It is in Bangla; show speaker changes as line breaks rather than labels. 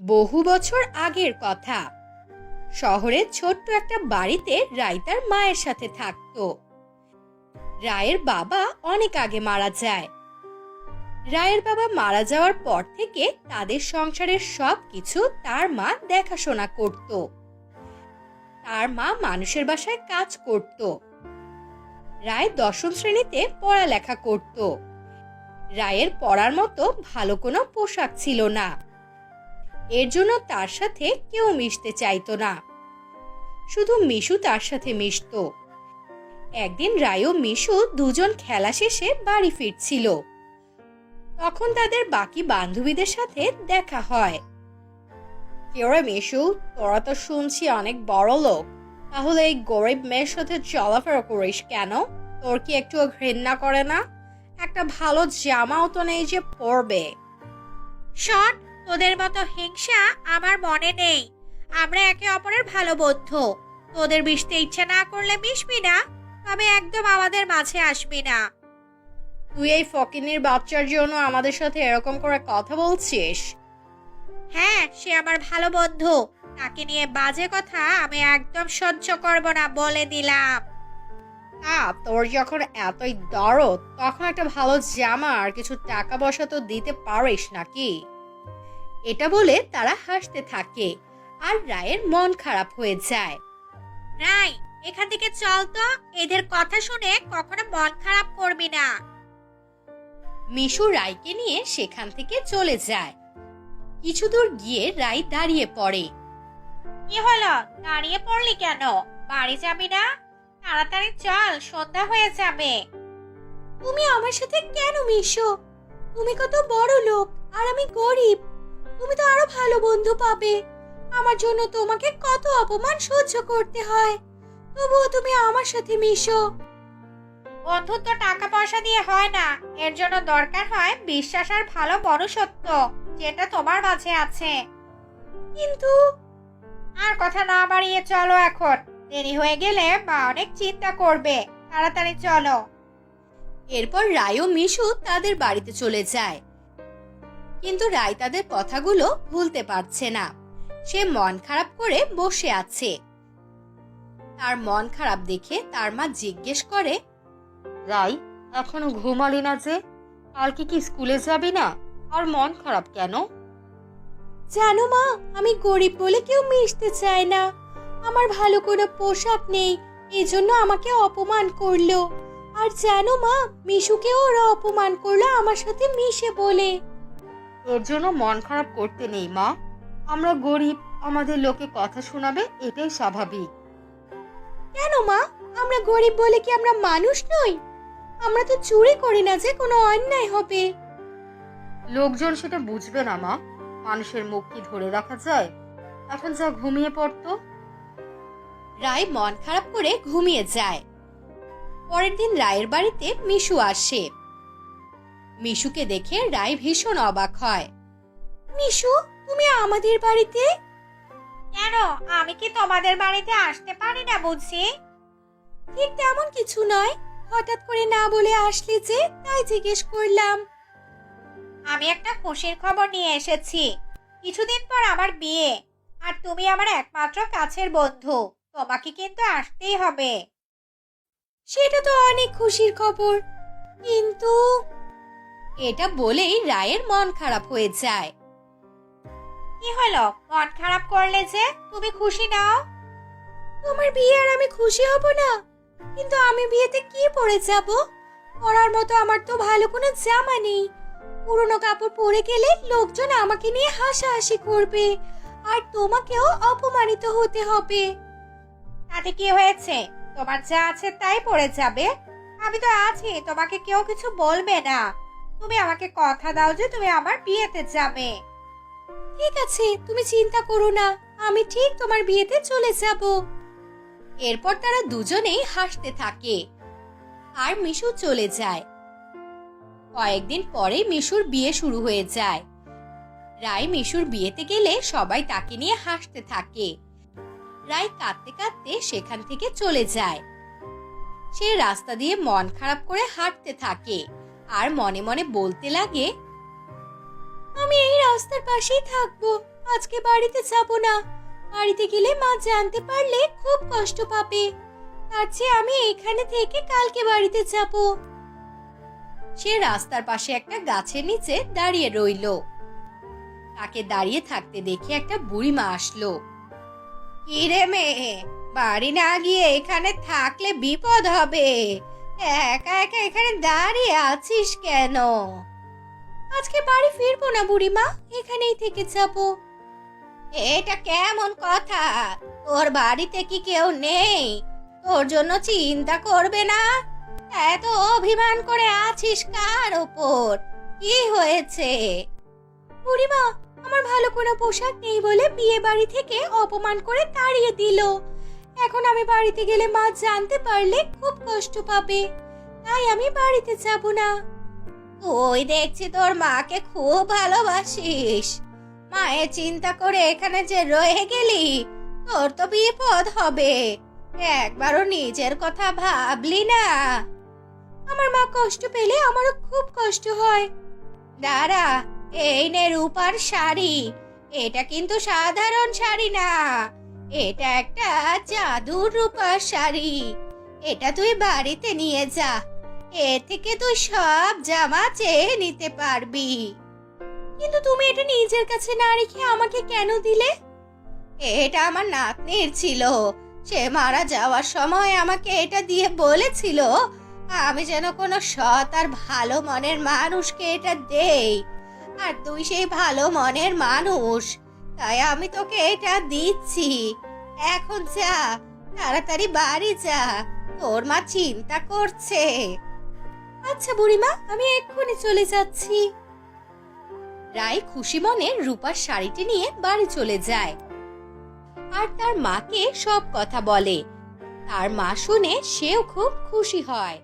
বহু বছর আগের কথা। শহরের ছোট্ট একটা বাড়িতে রায় তার মায়ের সাথে থাকতো। রায়ের বাবা অনেক আগে মারা যায়। রায়ের বাবা মারা যাওয়ার পর থেকে তাদের সংসারের সব কিছু তার মা দেখাশোনা করত। তার মা মানুষের বাসায় কাজ করত। রায় দশম শ্রেণীতে পড়ালেখা করত। রায়ের পড়ার মতো ভালো কোনো পোশাক ছিল না। এর জন্য তার সাথে কেউ মিশতে চাইতো না। শুধু মিশু তার সাথে মিশত। একদিন রায় মিশু দুজন খেলা শেষে বাড়ি ফিরছিল। তখন তাদের বাকি বান্ধবীদের সাথে দেখা হয়। কেউরে মিশু, তোরা তো শুনছি অনেক বড় লোক। তাহলে এই গরিব মেয়ের সাথে চলাফেরা করিস কেন? তোর কি একটু ঘৃণা করে না? একটা ভালো জামাও তো নেই যে পরবে।
শোন তোদের মতো হিংসা আমার মনে নেই। আমরা একে অপরের ভালো বন্ধু। তোদের মিশতে ইচ্ছে না করলে মিশবি না তবে একদম আমাদের মাঝে আসবি না।
তুই এই ফকিনির বাচ্চার জন্য আমাদের সাথে এরকম করে কথা বলছিস?
হ্যাঁ সে আমার ভালো বন্ধু। তাকে নিয়ে বাজে কথা আমি একদম সহ্য করব না বলে দিলাম।
আ তোর যখন এতই দরদ তখন একটা ভালো জামা আর কিছু টাকা পয়সা তো দিতে পারিস নাকি? এটা বলে তারা হাসতে থাকে আর রায়ের মন খারাপ হয়ে যায়।
রাই এখান থেকে চল তো এদের কথা শুনে কখনো মন খারাপ করবি না।
মিশু রায়কে নিয়ে সেখান থেকে চলে যায়। কিছু দূর গিয়ে রায় দাঁড়িয়ে পড়ে।
কি হলো? দাঁড়িয়ে পড়লি কেন? বাড়ি যাবি না? তাড়াতাড়ি চল সন্ধ্যা হয়ে যাবে।
তুমি আমার সাথে কেন মিশো? তুমি কত বড় লোক আর আমি গরিব। তুমি তো আরও ভালো বন্ধু পাবে। আমার জন্য তোমাকে কত অপমান সহ্য করতে হয়। তবুও তুমি আমার সাথে মিশো।
বন্ধুত্ব টাকা পয়সা দিয়ে হয় না। এর জন্য দরকার হয় বিশ্বাস আর ভালো মনুষ্যত্ব, যেটা তোমার মাঝে আছে।
কিন্তু
আর কথা না বাড়িয়ে চলো এখন। দেরি হয়ে গেলে মা অনেক চিন্তা করবে। তাড়াতাড়ি চলো।
এরপর রায় ও মিশু তাদের বাড়িতে চলে যায়। কিন্তু রায় তাদের কথাগুলো ভুলতে পারছে না। সে মন খারাপ করে বসে আছে। তার মন খারাপ দেখে তার মা জিজ্ঞেস করে রাই এখনও ঘুমালি না যে? কালকে কি স্কুলে যাবি না? আর মন খারাপ কেন? জানো মা আমি গরিব বলে কেউ মিশতে চায় না। আমার ভালো কোনো পোশাক নেই এজন্য আমাকে অপমান করল। আর জানো মা মিশুকেও ওরা অপমান করল আমার সাথে মিশে বলে। এর জন্য মন খারাপ করতে নেই মা। আমরা গরিব আমাদের লোকে কথা শোনাবে এটাই স্বাভাবিক। কেন মা? আমরা গরিব বলে কি আমরা মানুষ নই? আমরা তো চুরি করি না যে কোনো অন্যায় হবে। লোকজন সেটা বুঝবে না মা। মানুষের মুখ কি ধরে রাখা যায়? এখন যা ঘুমিয়ে পড়তো। রায় মন খারাপ করে ঘুমিয়ে যায়। পরের দিন রায়ের বাড়িতে মিশু আসে। মিশুকে দেখে রায় ভীষণ অবাক হয়। মিশু তুমি আমাদের বাড়িতে?
কেন? আমি কি তোমাদের বাড়িতে আসতে পারি না বুঝি?
ঠিক তেমন কিছু নয়। হঠাৎ করে না বলে আসলে যে তাই জিজ্ঞেস করলাম।
আমি একটা খুশির খবর নিয়ে এসেছি। কিছুদিন পর আমার বিয়ে। আর তুমি আমার একমাত্র কাছের বন্ধু। তোমাকে কিন্তু আসতেই হবে।
সেটা তো অনেক খুশির খবর। কিন্তু এটা বলেই রায়ের মন খারাপ হয়ে যায়।
কি হলো? মন খারাপ করলে যে তুমি খুশি নাও?
তোমার বিয়ে আর আমি খুশি হব না। কিন্তু আমি বিয়েতে কি পরে যাব? পরার মতো আমার তো ভালো কোনো জামা নেই। পুরনো কাপড় পরে গেলে লোকজন আমাকে নিয়ে হাসাহাসি করবে। আর তোমাকেও অপমানিত হতে হবে।
তাতে কি হয়েছে? তোমার যা আছে তাই পড়ে যাবে? আমি তো আছি তোমাকে কেউ কিছু বলবে না। তুমি আমাকে কথা দাও যে তুমি আমার বিয়েতে যাবে।
ঠিক আছে তুমি চিন্তা করো না আমি ঠিক তোমার বিয়েতে চলে যাব। এরপর তারা দুজনেই হাসতে থাকে। আর মিশু চলে যায়। কয়েকদিন পরে মিশুর বিয়ে শুরু হয়ে যায়। রায় মিশুর বিয়েতে গেলে সবাই তাকে নিয়ে হাসতে থাকে। রায় কাঁদতে কাঁদতে সেখান থেকে চলে যায়। সে রাস্তা দিয়ে মন খারাপ করে হাঁটতে থাকে। আর মনে মনে বলতে লাগে, আমি এই রাস্তার পাশেই থাকব, আজকে বাড়িতে যাব না। বাড়িতে গেলে মা জানতে পারলে খুব কষ্ট পাবে। তার চেয়ে আমি এখানে থেকে কালকে বাড়িতে যাব। সে রাস্তার পাশে একটা গাছের নিচে দাঁড়িয়ে রইল। তাকে দাঁড়িয়ে থাকতে দেখে একটা বুড়ি মা আসলো। কিরে মেয়ে, বাড়ি না গিয়ে এখানে থাকলে বিপদ হবে। একা একা এখানে দাঁড়িয়ে আছিস কেন? আজকে বাড়ি ফিরবো না বুড়িমা, এখানেই থেকে যাব। এটা কেমন কথা? তোর বাড়িতে কি কেউ নেই? তোর জন্য চিন্তা করবে না? এত অভিমান করে আছিস কার ওপর? কি হয়েছে? বুড়িমা, আমার ভালো কোনো পোশাক নেই বলে বিয়ে বাড়ি থেকে অপমান করে তাড়িয়ে দিল। এখন আমি বাড়িতে গেলে মা জানতে পারলে খুব কষ্ট পাবে। তাই আমি বাড়িতে যাব না। তুই দেখছি তোর মাকে খুব ভালোবাসিস। মায়ের চিন্তা করে এখানে যে রয়ে গেলি, তোর তো বিপদ হবে। একবারও নিজের কথা ভাবলি না। আমার মা কষ্ট পেলে আমারও খুব কষ্ট হয়। দাঁড়া, এই নে রূপার শাড়ি। এটা কিন্তু সাধারণ শাড়ি না। এটা একটা জাদুর রূপার শাড়ি। এটা তুই বাড়িতে নিয়ে যা। এ থেকে তুই সব জামা চেয়ে নিতে পারবি। কিন্তু তুমি এটা নিজের কাছে না রেখে আমাকে কেন দিলে? এটা আমার নাতনির ছিল। সে মারা যাওয়ার সময় আমাকে এটা দিয়ে বলেছিল, আমি যেন কোনো সৎ আর ভালো মনের মানুষকে এটা দেই। আর তুই সেই ভালো মনের মানুষ। তাই আমি তোকে এটা দিচ্ছি। এখন যা, তাড়াতাড়ি বাড়ি যা, তোর মা চিন্তা করছে। আচ্ছা বুড়িমা, আমি এক্ষুনি চলে যাচ্ছি। রায় খুশি মনে রূপার শাড়িটি নিয়ে বাড়ি চলে যায়। আর তার মাকে সব কথা বলে। তার মা শুনে সেও খুব খুশি হয়।